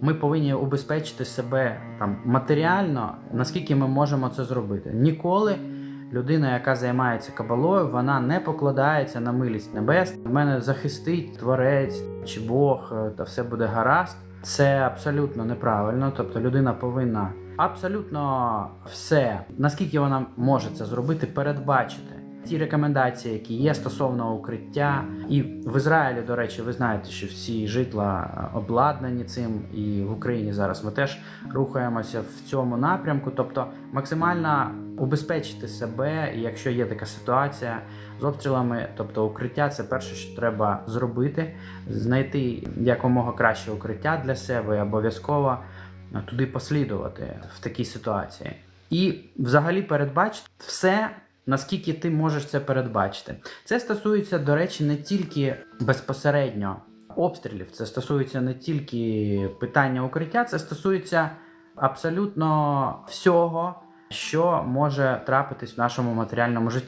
ми повинні убезпечити себе там матеріально, наскільки ми можемо це зробити. Ніколи людина, яка займається кабалою, вона не покладається на милість небес. Мене захистить творець чи Бог, е, та все буде гаразд. Це абсолютно неправильно. Тобто людина повинна абсолютно все, наскільки вона може це зробити, передбачити. Ті рекомендації, які є стосовно укриття, і в Ізраїлі, до речі, ви знаєте, що всі житла е, обладнані цим, і в Україні зараз ми теж рухаємося в цьому напрямку. Тобто максимально убезпечити себе, якщо є така ситуація з обстрілами, тобто укриття, це перше, що треба зробити, знайти якомога краще укриття для себе і обов'язково е, туди послідувати в такій ситуації. І взагалі передбачити все, наскільки ти можеш це передбачити. Це стосується, до речі, не тільки безпосередньо обстрілів, це стосується не тільки питання укриття, це стосується абсолютно всього, що може трапитись в нашому матеріальному житті.